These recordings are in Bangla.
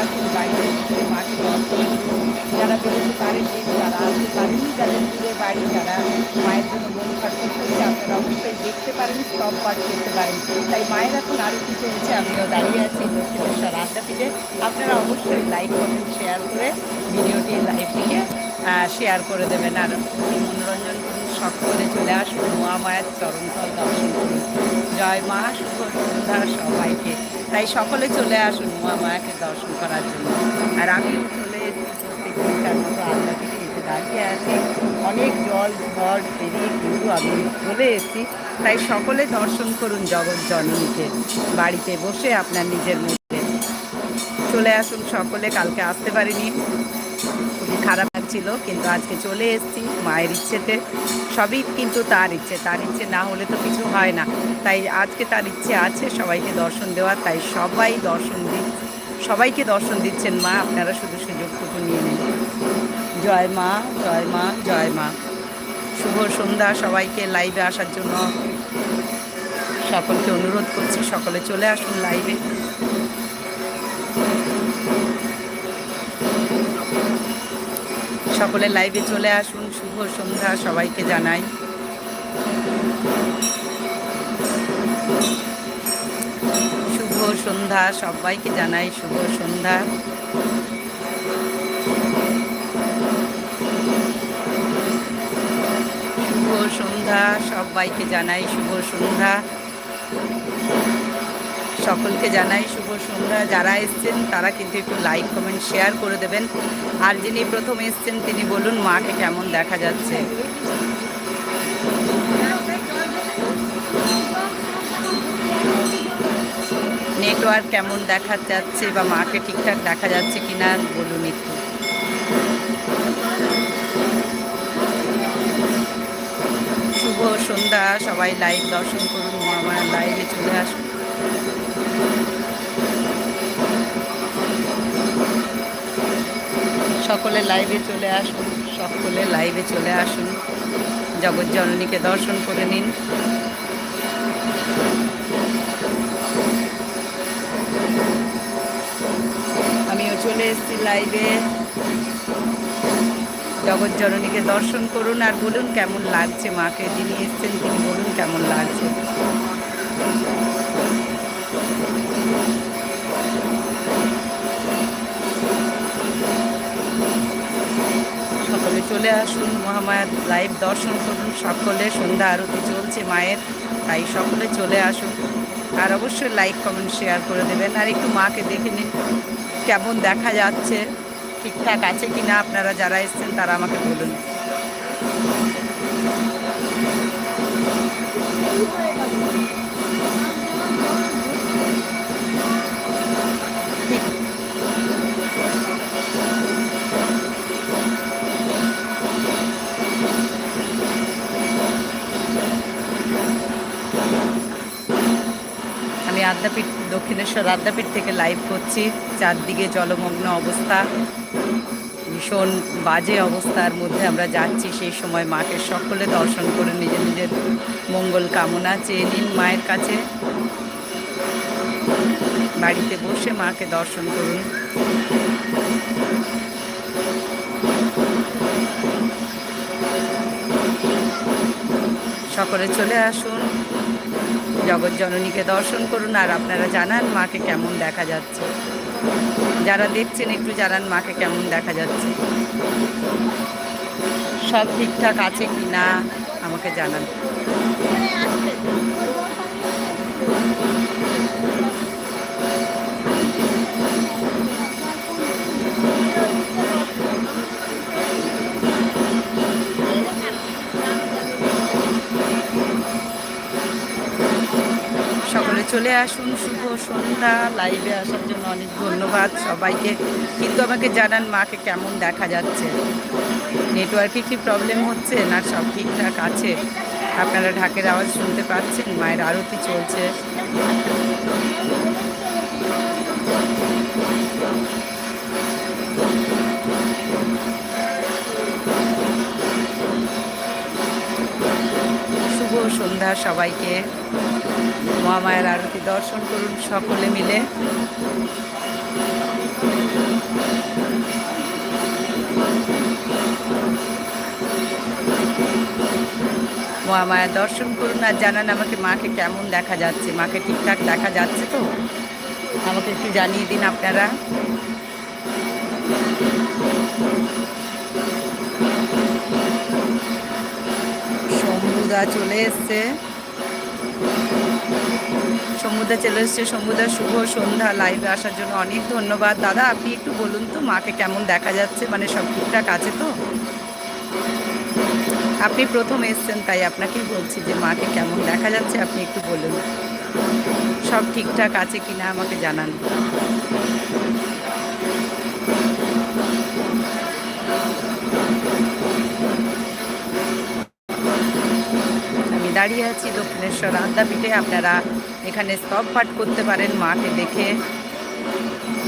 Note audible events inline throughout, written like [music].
আসুন বাড়িতে মাকে দর্শন যারা বেরোতে পারেননি যারা আসতে পারেননি যাদের দূরে বাড়ি যারা মায়ের জন্য মন খাটতে চলছে আপনারা অবশ্যই দেখতে পারেন সব পাঠ করতে পারেন তাই মায়ের এখন আরতি চলছে আমিও দাঁড়িয়ে আছি দক্ষিণেশ্বর আড্ডাপীঠে আপনারা অবশ্যই লাইক কমেন্ট শেয়ার করে ভিডিওটি লাইভটিকে শেয়ার করে দেবেন। আর মনোরঞ্জন সকলে চলে আসুন মা মায়ের চরণতল দর্শন করুন জয় মা শুভ সন্ধ্যা সবাইকে তাই সকলে চলে আসুন মা মায়াকে দর্শন করার জন্য আর আমিও চলে এসেছি মতো আড্ডাপীঠে এসে দাঁড়িয়ে আছি অনেক জল ঝড় পেরিয়ে কিন্তু আমি চলে এসেছি তাই সকলে দর্শন করুন জগৎ জননীকে বাড়িতে বসে আপনার নিজের মধ্যে চলে আসুন সকলে কালকে আসতে পারিনি খারাপ লাগছিল, কিন্তু আজকে চলে এসেছি মায়ের ইচ্ছেতে। সবই কিন্তু তার ইচ্ছে তার ইচ্ছে না হলে তো কিছু হয় না। তাই আজকে তার ইচ্ছে আছে, সবাইকে দর্শন দেওয়ার, তাই সবাই দর্শন দি, সবাইকে দর্শন দিচ্ছেন মা, আপনারা শুধু সুযোগটুকু নিয়ে নিন। জয় মা জয় মা জয় মা। শুভ সন্ধ্যা সবাইকে লাইভে আসার জন্য। সকলকে অনুরোধ করছি, সকলে চলে আসুন লাইভে। সকলে লাইভে চলে আসুন। শুভ সন্ধ্যা সবাইকে জানাই। শুভ সন্ধ্যা সবাইকে জানাই, শুভ সন্ধ্যা। শুভ সন্ধ্যা সবাইকে জানাই, শুভ সন্ধ্যা। সকলকে জানাই শুভ সন্ধ্যা। যারা এসছেন, তারা কিন্তু একটু লাইক কমেন্ট শেয়ার করে দেবেন। আর যিনি প্রথম এসছেন, তিনি বলুন মাকে কেমন দেখা যাচ্ছে। নেটওয়ার্ক কেমন দেখা যাচ্ছে বা মাকে ঠিকঠাক দেখা যাচ্ছে কিনা বলুন একটু। শুভ সন্ধ্যা, সবাই লাইভ দর্শন করুন আমার লাইভে চলে আসুন। সকলে লাইভে চলে আসুন, সকলে লাইভে চলে আসুন। জগৎ জননীকে দর্শন করে নিন। আমিও চলে এসেছি লাইভে জগৎ জননীকে দর্শন করুন আর বলুন কেমন লাগছে মাকে? যিনি এসছেন তিনি বলুন কেমন লাগছে। চলে আসুন মহামায়ার লাইভ দর্শন করুন। সকলে সন্ধ্যা আরতি চলছে মায়ের, তাই সকলে চলে আসুন। আর অবশ্যই লাইক, কমেন্ট, শেয়ার করে দেবেন। আর একটু মাকে দেখে নিন, কেমন দেখা যাচ্ছে, ঠিকঠাক আছে কি না আপনারা যারা এসছেন তারা আমাকে বলুন। আদ্যাপীঠ থেকে লাইভ করছি। চারদিকে জলমগ্ন অবস্থা। ভীষণ বাজে অবস্থার মধ্যে আমরা যাচ্ছি সেই সময় মাকে সকলে দর্শন করে নিজের নিজের মঙ্গল কামনা চেয়ে নিন মায়ের কাছে। বাড়িতে বসে মাকে দর্শন করুন। সকলে চলে আসুন। জগৎ জননীকে দর্শন করুন আর আপনারা জানান মাকে কেমন দেখা যাচ্ছে। যারা দেখছেন একটু জানান মাকে কেমন দেখা যাচ্ছে। সব ঠিকঠাক আছে কি না, আমাকে জানান। চলে আসুন, শুভ সন্ধ্যা লাইভে আসার জন্য অনেক ধন্যবাদ সবাইকে। কিন্তু আমাকে জানান মাকে কেমন দেখা যাচ্ছে। নেটওয়ার্কে কি প্রবলেম হচ্ছে না সব ঠিকঠাক আছে? আপনারা ঢাকের আওয়াজ শুনতে পাচ্ছেন, মায়ের আরতি চলছে। শুভ সন্ধ্যা সবাইকে। মহামায়ের আরতি দর্শন করুন সকলে মিলে। মহামায়া দর্শন করুন আর জানান আমাকে মাকে কেমন দেখা যাচ্ছে। মাকে ঠিকঠাক দেখা যাচ্ছে তো? আমাকে একটু জানিয়ে দিন আপনারা। শম্ভুদা চলে এসছে। সমুদ্রে চলে এসছে। সমুদ্র শুভ সন্ধ্যা লাইভে আসার জন্য অনেক ধন্যবাদ। দাদা, আপনি একটু বলুন তো, মাকে কেমন দেখা যাচ্ছে? মানে সব ঠিকঠাক আছে তো? আপনি প্রথম এসছেন, তাই আপনাকেই বলছি যে মাকে কেমন দেখা যাচ্ছে, আপনি একটু বলুন। সব ঠিকঠাক আছে কি না আমাকে জানান। আমি দাঁড়িয়ে আছি দক্ষিণেশ্বর আদ্যাপীঠে আপনারা এখানে স্তব পাঠ করতে পারেন মাকে দেখে।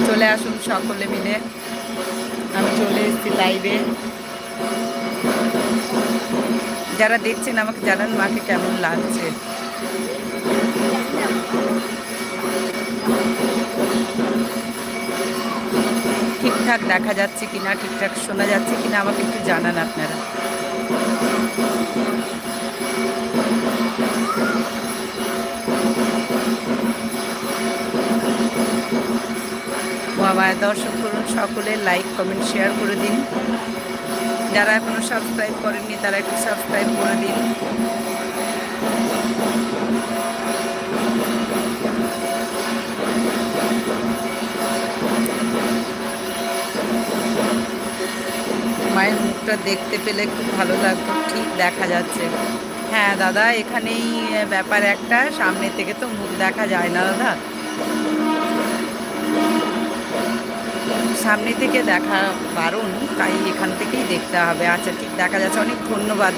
চলে আসুন সকলে মিলে। আমি চলে এসেছি লাইভে যারা দেখছেন আমাকে জানান মাকে কেমন লাগছে। ঠিকঠাক দেখা যাচ্ছে কিনা, ঠিকঠাক শোনা যাচ্ছে কিনা আমাকে একটু জানান আপনারা। মহামায়া দর্শন করুন সকলে লাইক কমেন্ট শেয়ার করে দিন। যারা এখনও সাবস্ক্রাইব করেননি, তারা একটু সাবস্ক্রাইব করে দিন। মায়ের মুখটা দেখতে পেলে খুব ভালো লাগতো, ঠিক দেখা যাচ্ছে। হ্যাঁ দাদা, এখানেই ব্যাপার একটা, সামনে থেকে তো মুখ দেখা যায় না, দাদা। সামনে থেকে দেখা বারণ, তাই এখান থেকেই দেখতে হবে। আচ্ছা ঠিক দেখা যাচ্ছে। অনেক ধন্যবাদ।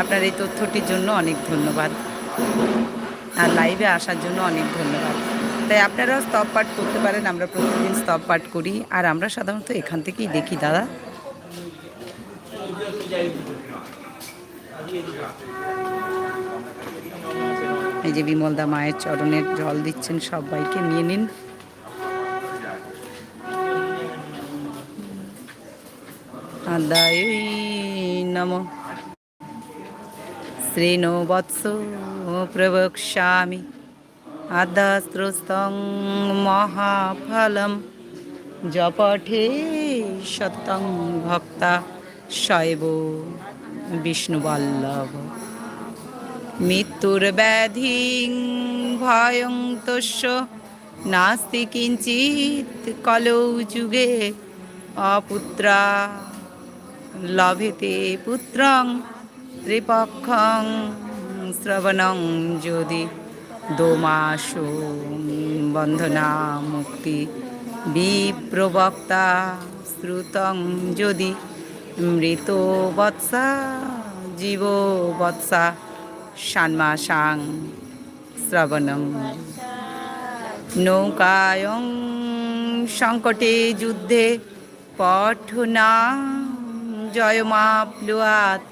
আপনার এই তথ্যটির জন্য অনেক ধন্যবাদ। আর লাইভে আসার জন্য অনেক ধন্যবাদ। তাই আপনারাও স্তব পাঠ করতে পারেন। আমরা প্রতিদিন স্তব পাঠ করি। আর আমরা সাধারণত এখান থেকেই দেখি, দাদা। এই যে বিমলদা মায়ের চরণের জল দিচ্ছেন সবাইকে। নিয়ে নিন। নম। শ্রেণো প্রবক্ষ্যামি। আদাস্ত্রস্তং মহাফলম। জপঠে সতং ভক্তা শৈব বিষ্ণুবল্লভ। মৃত্যুর ব্যাধি ভয়ং নাস্তি কিঞ্চিত কলৌ যুগে। অপুত্রা লভেতে পুত্রং ত্রিপক্ষং শ্রবণং যদি দোমাস বন্ধনা মুক্তি বিপ্রবক্তা শ্রুতং যদি মৃত বৎসা জীব বৎসা ষান্মাসাং শ্রবণং নৌকায়ং সংকটে যুদ্ধে পঠনা জয়মাপ্লুয়াত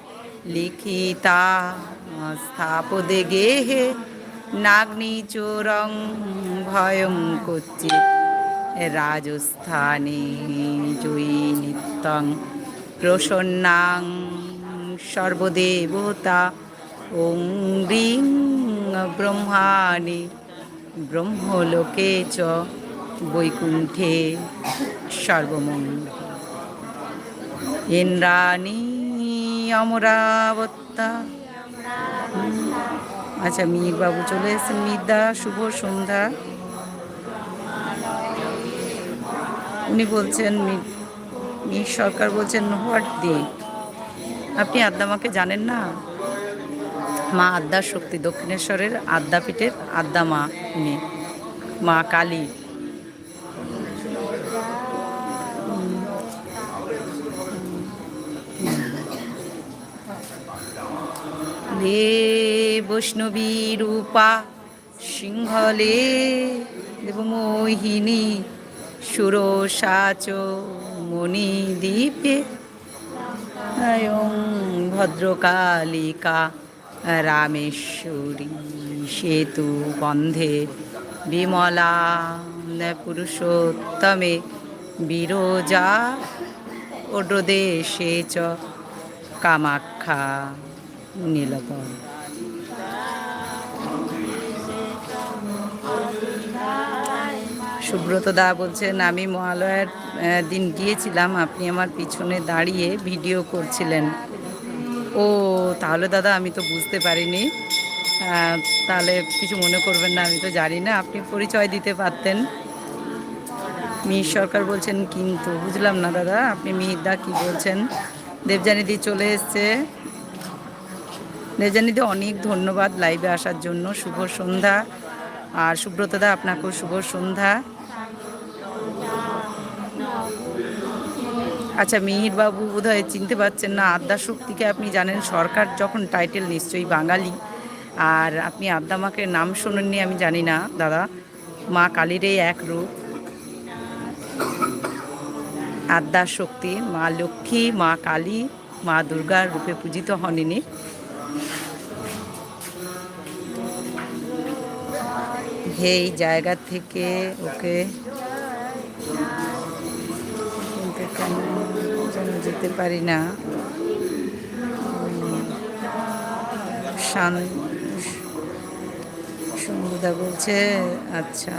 লিখিতা স্থাপদে গেহে নাগ্নিচোরং ভয়ং কচ্ছি রাজস্থানে জয়ী নিত্যং, প্রসন্নাং সর্বদেবতা, ওং হ্রিং ব্রহ্মাণি, ব্রহ্মলোকে চ বৈকুণ্ঠে সর্বমঙ্গল। ইন্দ্রাণী অমরাবত্তা। আচ্ছা মির বাবু চলে এসেছেন। মিদা শুভ সন্ধ্যা। উনি বলছেন, মির সরকার বলছেন, হোয়াট দি? আপনি আদ্দামাকে জানেন না? মা আদ্যা শক্তি, দক্ষিণেশ্বরের আদ্যাপীঠের আদ্যা মা উনি, মা কালী। হে বৈষ্ণবী রূপা, সিংহলে দেবমোহিনী, সুরসাচ মণিদ্বীপে অয়ং ভদ্রকালিকা, রামেশ্বরী সেতু বন্ধে। বিমলা পুরুষোত্তমে, বিরজা ওড্রদেশে চ কামাখ্যা নীলকর সুব্রত দা বলছেন, আমি মহালয়ার দিন গিয়েছিলাম, আপনি আমার পিছনে দাঁড়িয়ে ভিডিও করছিলেন। ও, তাহলে দাদা আমি তো বুঝতে পারিনি। তাহলে কিছু মনে করবেন না, আমি তো জানি না, আপনি পরিচয় দিতে পারতেন। মিহির সরকার বলছেন, কিন্তু, বুঝলাম না দাদা, আপনি মিহির দা কী বলছেন? দেবযানীদি চলে এসছে। দেবজানিদি অনেক ধন্যবাদ লাইভে আসার জন্য। শুভ সন্ধ্যা। আর সুব্রত দা, আপনাকেও শুভ সন্ধ্যা। আচ্ছা মিহির বাবু বোধহয় চিনতে পারছেন না, আদ্যা শক্তিকে আপনি জানেন, সরকার যখন টাইটেল নিশ্চয়ই বাঙালি। আর আপনি আদ্যা মাকে নাম শোনেননি, আমি জানি না, দাদা। মা কালীরই এক রূপ। আদ্যা শক্তি, মা লক্ষ্মী, মা কালী, মা দুর্গার রূপে পূজিত হন এই জায়গা থেকে ওকে যেতে পারি না। শান সঙ্গুদা বলছে আচ্ছা।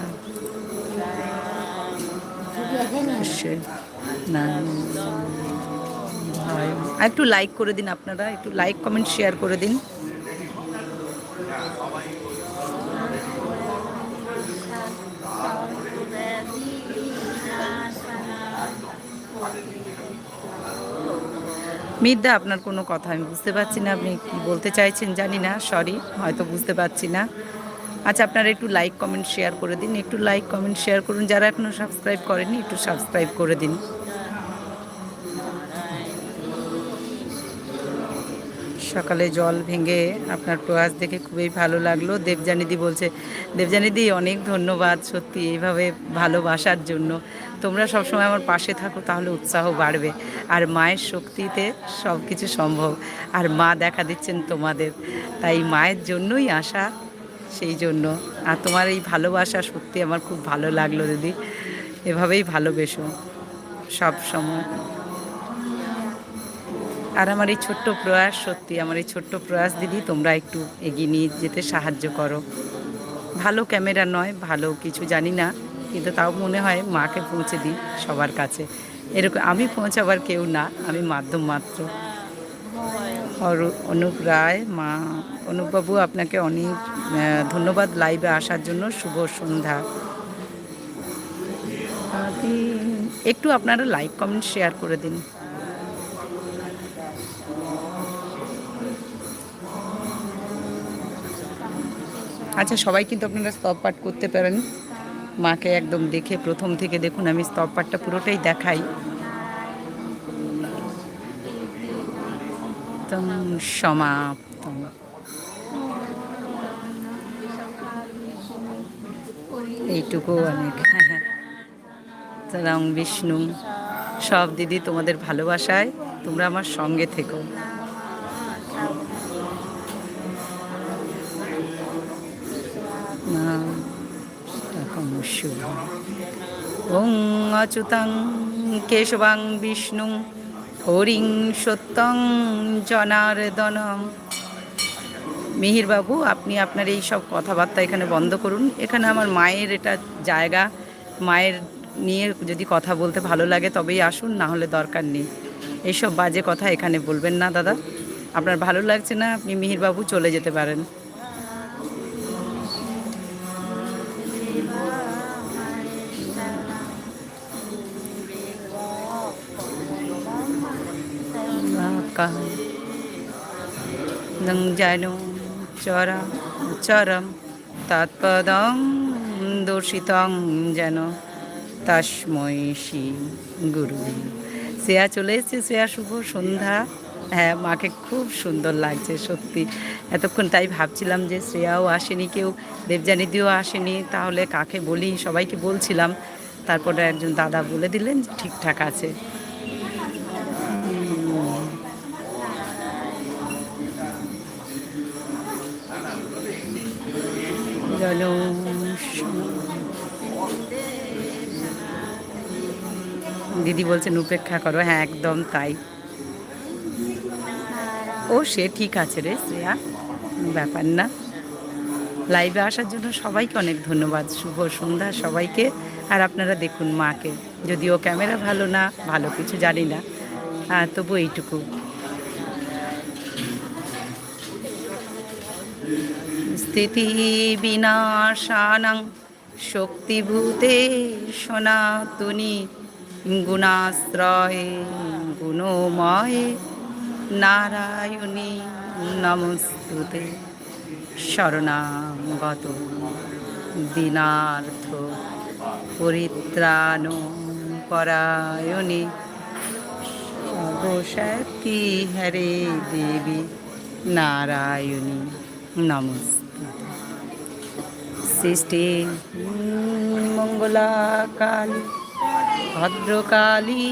না আর একটু লাইক করে দিন আপনারা, একটু লাইক কমেন্ট শেয়ার করে দিন। মিদ্দা আপনার কোনো কথা আমি বুঝতে পারছি না। আপনি কি বলতে চাইছেন জানি না সরি হয়তো বুঝতে পারছি না। আচ্ছা আপনারা একটু লাইক কমেন্ট শেয়ার করে দিন। একটু লাইক কমেন্ট শেয়ার করুন। যারা এখনও সাবস্ক্রাইব করেনি একটু সাবস্ক্রাইব করে দিন। সকালে জল ভেঙে আপনার প্রয়াস দেখে খুবই ভালো লাগল। দেবজানিদি বলছে দেবজানিদি অনেক ধন্যবাদ সত্যি এইভাবে ভালোবাসার জন্য। তোমরা সবসময় আমার পাশে থাকো, তাহলে উৎসাহ বাড়বে। আর মায়ের শক্তিতে সব কিছু সম্ভব। আর মা দেখা দিচ্ছেন তোমাদের। তাই মায়ের জন্যই আসা, সেই জন্য। আর তোমার এই ভালোবাসা সত্যি আমার খুব ভালো লাগল দিদি। এভাবেই ভালোবেসো সব সময়। আর আমার এই ছোট্ট প্রয়াস, সত্যি আমার এই ছোট্ট প্রয়াস দিদি, তোমরা একটু এগিয়ে নিয়ে যেতে সাহায্য করো। ভালো ক্যামেরা নয়, ভালো কিছু জানি না। কিন্তু তাও মনে হয় মাকে পৌঁছে দিই সবার কাছে। এরকম আমি পৌঁছাবার কেউ না, আমি মাধ্যম মাত্র। অনুপ রায়, মা, অনুপবাবু আপনাকে অনেক ধন্যবাদ লাইভে আসার জন্য। শুভ সন্ধ্যা। একটু আপনারা লাইক কমেন্ট শেয়ার করে দিন। আচ্ছা সবাই কিন্তু আপনারা স্তব পাঠ করতে পারেন। মাকে একদম দেখে প্রথম থেকে দেখুন আমি স্তব পাঠটা পুরোটাই দেখাই। তম সমাপ্তম। এইটুকু অনেক [laughs] রং বিষ্ণু। সব দিদি তোমাদের ভালোবাসায়, তোমরা আমার সঙ্গে থেকো। তখন ওং অচ্যুতং কেশবাং বিষ্ণু, হরিং সত্যং জনার্দনম। মিহিরবাবু, আপনি আপনার এই সব কথাবার্তা এখানে বন্ধ করুন। এখানে আমার মায়ের এটা জায়গা। মায়ের নিয়ে যদি কথা বলতে ভালো লাগে তবেই আসুন, না হলে দরকার নেই। এইসব বাজে কথা এখানে বলবেন না, দাদা। আপনার ভালো লাগছে না, আপনি মিহিরবাবু চলে যেতে পারেন। যেন চরা চরম তৎপদং দূষিতং যেন তস্মৈ শ্রী গুরু শ্রেয়া চলে এসেছে শ্রেয়া শুভ সন্ধ্যা। হ্যাঁ মাকে খুব সুন্দর লাগছে, সত্যি। এতক্ষণ তাই ভাবছিলাম যে শ্রেয়াও আসেনি, কেউ দেবজানিদিও আসেনি, তাহলে কাকে বলি? সবাইকে বলছিলাম। তারপরে একজন দাদা বলে দিলেন, ঠিকঠাক আছে। দিদি বলছেন, উপেক্ষা করো। হ্যাঁ একদম তাই। ও, সে ঠিক আছে রে, শ্রেয়া। ব্যাপার না। লাইভে আসার জন্য সবাইকে অনেক ধন্যবাদ। শুভ সন্ধ্যা সবাইকে। আর আপনারা দেখুন মাকে। যদিও ক্যামেরা ভালো না, ভালো কিছু জানি না। তবু এইটুকু। স্থিতি বিনাশানাং। শক্তিভূতে সনাতনী গুণাশ্রয়ে গুণময়ে নারায়ণী নমস্তুতে। শরণাগত দিনার্থ পরিত্রাণ পরায়ণী সর্বশক্তি হরে দেবী নারায়ণী নমস্তে সৃষ্টি। মঙ্গলা কালী ভদ্রকালী,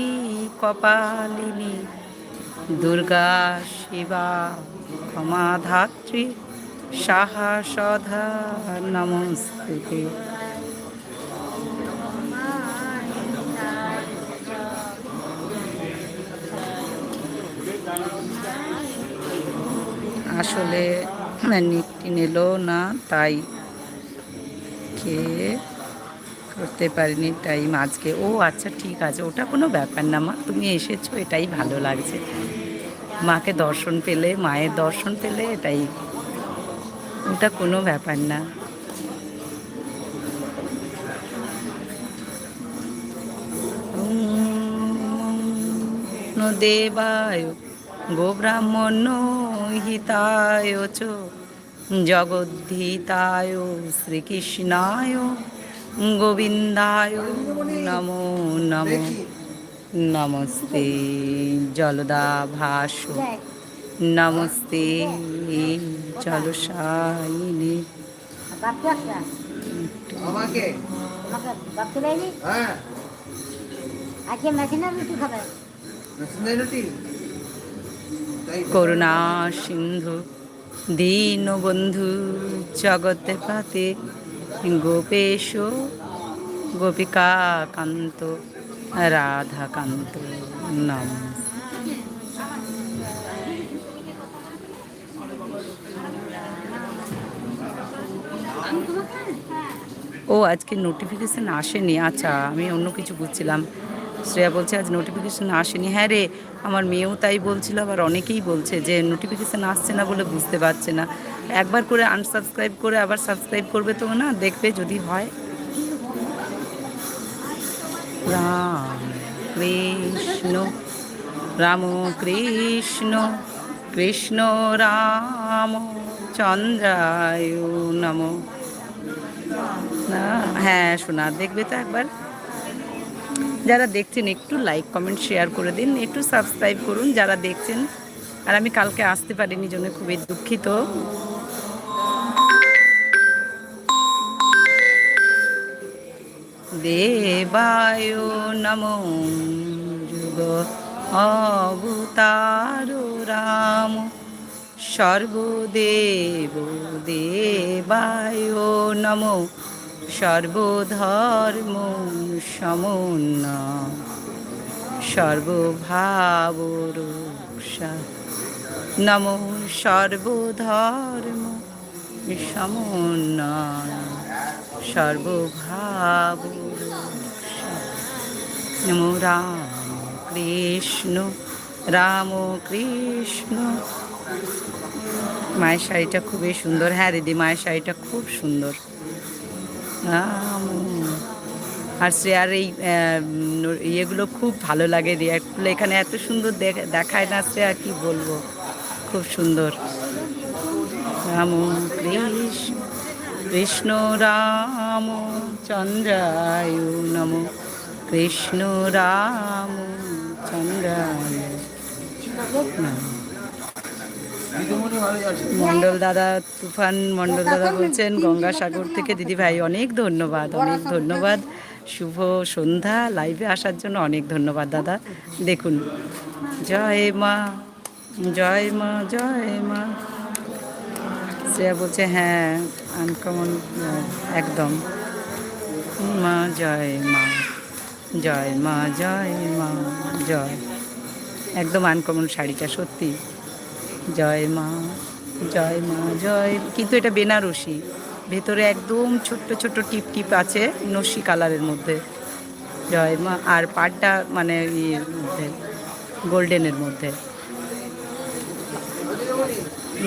কপালিনী, দুর্গা, শিবা, ক্ষমাধাত্রী সাহা সধা নমস্তে। আসলে নিকটি নিল না তাই খেয়ে করতে পারিনি টাইম আজকে ও আচ্ছা ঠিক আছে ওটা কোনো ব্যাপার না মা তুমি এসেছ এটাই ভালো লাগছে মাকে দর্শন পেলে মায়ের দর্শন পেলে এটাই ওটা কোনো ব্যাপার না দেবায় গোব্রাহ্মণ হিতায় চ জগদ্ধিতায় শ্রীকৃষ্ণায় গোবিন্দায় নমো নমো নমস্তে জলদা ভাস নমস্তে দেয়নি হ্যাঁ। করুণা সিন্ধু দীনবন্ধু জগতে পাতে গোপেশ, গোপিকা কান্ত রাধাকান্ত নম। ও, আজকে নোটিফিকেশান আসেনি। আচ্ছা আমি অন্য কিছু বুঝছিলাম। শ্রেয়া বলছে, আজ নোটিফিকেশান আসেনি। হ্যাঁ রে, আমার মেয়েও তাই বলছিল, আবার অনেকেই বলছে যে নোটিফিকেশান আসছে না বলে বুঝতে পারছে না। একবার করে আনসাবস্ক্রাইব করে আবার সাবস্ক্রাইব করবে তো না, দেখবে যদি হয়। রাম কৃষ্ণ রাম কৃষ্ণ কৃষ্ণ রাম চন্দ্রায় নম। হ্যাঁ শোনা, দেখবে তো একবার। যারা দেখছেন, একটু লাইক কমেন্ট শেয়ার করে দিন, একটু সাবস্ক্রাইব করুন যারা দেখছেন। আর আমি কালকে আসতে পারিনি জন্য খুবই দুঃখিত। দেবায় নমো যুগ অবতার রাম। সর্বদেব দেবায় নমো সর্বধর্ম সমন্ন সর্বভাবরূষা নমো সর্বধর্ম সমন্বয় সর্বভাব নমো রাম কৃষ্ণ রাম কৃষ্ণ মায়ের শাড়িটা খুবই সুন্দর। হ্যাঁ দিদি, মায়ের শাড়িটা খুব সুন্দর। আর শ্রেয়ার এই ইয়েগুলো খুব ভালো লাগে রিয়াক্টগুলো এখানে এত সুন্দর দেখ- দেখায় না শ্রেয়া, কি বলব? খুব সুন্দর। রাম কৃষ্ণ, রাম, চন্দ্রায় নম। কৃষ্ণ, রাম, চন্দ্রায়। দিদিমণি মন্ডল দাদা তুফান মন্ডল দাদা বলছেন গঙ্গাসাগর থেকে দিদি ভাই অনেক ধন্যবাদ অনেক ধন্যবাদ। শুভ সন্ধ্যা লাইভে আসার জন্য অনেক ধন্যবাদ দাদা। দেখুন জয় মা জয় মা জয় মা। শ্রেয়া বলছে হ্যাঁ আনকমন একদম। মা জয় মা জয় মা জয় মা জয়। একদম আনকমন শাড়িটা সত্যি। জয় মা জয় মা, জয়। কিন্তু এটা বেনারসি। ভেতরে একদম ছোট্ট ছোট্ট টিপ টিপ আছে নস্যি কালারের মধ্যে। জয় মা, আর পাড়টা মানে গোল্ডেনের মধ্যে।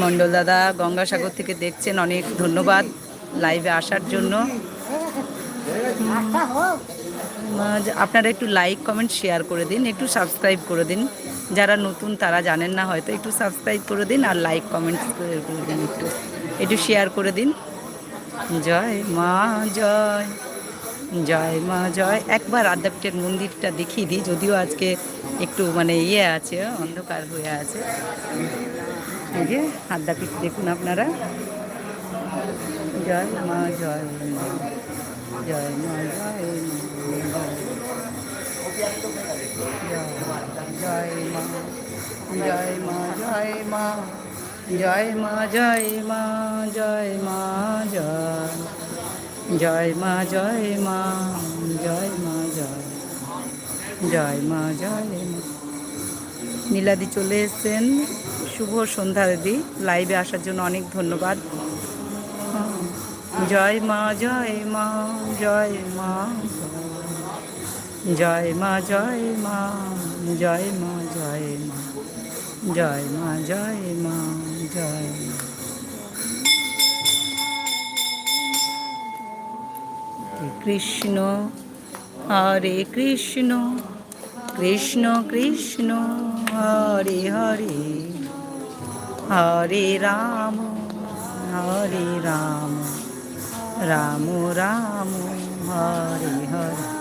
মণ্ডল দাদা, গঙ্গাসাগর থেকে দেখছেন, অনেক ধন্যবাদ লাইভে আসার জন্য। আপনারা একটু লাইক, কমেন্ট, শেয়ার করে দিন, একটু সাবস্ক্রাইব করে দিন। যারা নতুন, তারা জানেন না, হয়তো একটু সাবস্ক্রাইব করে দিন আর লাইক কমেন্ট করে দিন একটু। একটু শেয়ার করে দিন। জয় মা, জয়। জয় মা, জয়। একবার আদ্যাপীঠের মন্দিরটা দেখিয়ে দিই, যদিও আজকে একটু মানে ইয়ে আছে, অন্ধকার হয়ে আছে। যে আদ্যাপীঠ দেখুন আপনারা। জয় মা, জয় জয় মা জয় মা। জয় মা জয় মা জয় মা জয় জয় মা জয় মা জয় জয় মা জয় মা জয় মা জয় জয় মা জয় মা নীলাদি চলে এসেছেন। শুভ সন্ধ্যা দিদি। লাইভে আসার জন্য অনেক ধন্যবাদ। জয় মা জয় মা জয় মা। জয় মা জয় মা জয় মা জয় মা জয় মা জয় মা জয় মা। কৃষ্ণ, হরে কৃষ্ণ কৃষ্ণ কৃষ্ণ, হরে হরে হরে রাম হরে রাম রাম রাম, হরে হরে।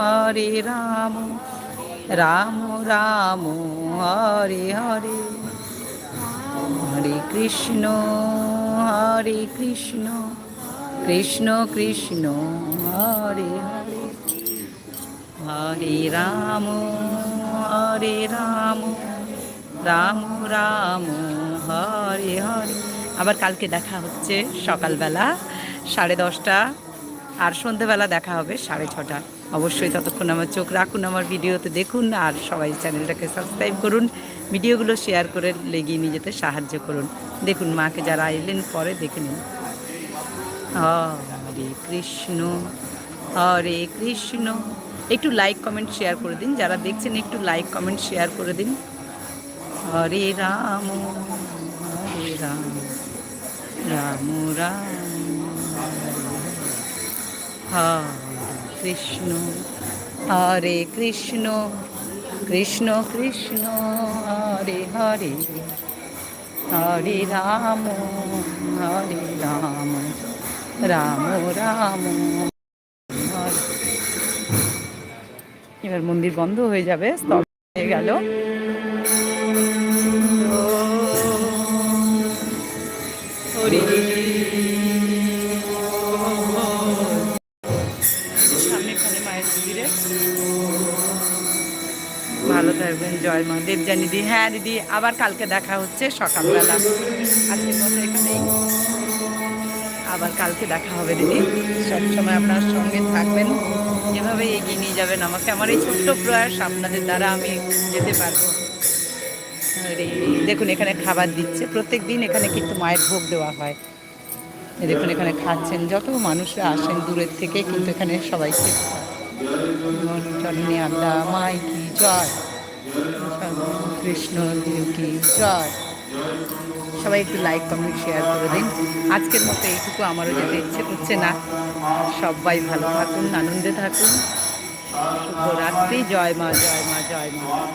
হরে রাম রাম রাম, হরে হরে। হরে কৃষ্ণ হরে কৃষ্ণ কৃষ্ণ কৃষ্ণ, হরে হরে। হরে রাম হরে রাম রাম রাম, হরে হরে। আবার কালকে দেখা হচ্ছে সকালবেলা, সাড়ে দশটা, আর সন্ধেবেলা দেখা হবে সাড়ে ছটা। অবশ্যই ততক্ষণ আমার চোখ রাখুন, আমার ভিডিওতে দেখুন আর সবাই চ্যানেলটাকে সাবস্ক্রাইব করুন, ভিডিওগুলো শেয়ার করে লেগিয়ে নিয়ে যেতে সাহায্য করুন। দেখুন মাকে যারা এলেন, পরে দেখে নিন। হরে কৃষ্ণ হরে কৃষ্ণ। একটু লাইক কমেন্ট শেয়ার করে দিন। যারা দেখছেন, একটু লাইক কমেন্ট শেয়ার করে দিন। হরে রাম হরে রাম রাম রাম। হরে কৃষ্ণ। হরে কৃষ্ণ কৃষ্ণ কৃষ্ণ, হরে হরে। হরে রাম হরে রাম রাম রাম। এবার মন্দির বন্ধ হয়ে যাবে স্তব্ধ হয়ে গেল। ভালো থাকবেন, জয় মা। দেবজানি দি হ্যাঁ দিদি, আবার কালকে দেখা হচ্ছে সকালবেলা। আজকের মতো এখানেই। আবার কালকে দেখা হবে দিদি। সবসময় আপনার সঙ্গে থাকবেন। এভাবে এগিয়ে নিয়ে যাবেন আমাকে। আমার এই ছোট্ট প্রয়াস আপনাদের দ্বারা আমি যেতে পারব। দেখুন, এখানে খাবার দিচ্ছে। প্রত্যেক দিন এখানে কিন্তু মায়ের ভোগ দেওয়া হয়। দেখুন, এখানে খাচ্ছেন। যত মানুষরা আসেন, দূরের থেকে কিন্তু এখানে সবাই খেতে পায়। জয়? কৃষ্ণ সবাই একটু লাইক কমেন্ট শেয়ার করে দিন। আজকের মতো এইটুকু আমারও যেতে ইচ্ছে করছে না। সবাই ভালো থাকুন, আনন্দে থাকুন। শুভরাত্রি। জয় মা জয় মা জয় মা।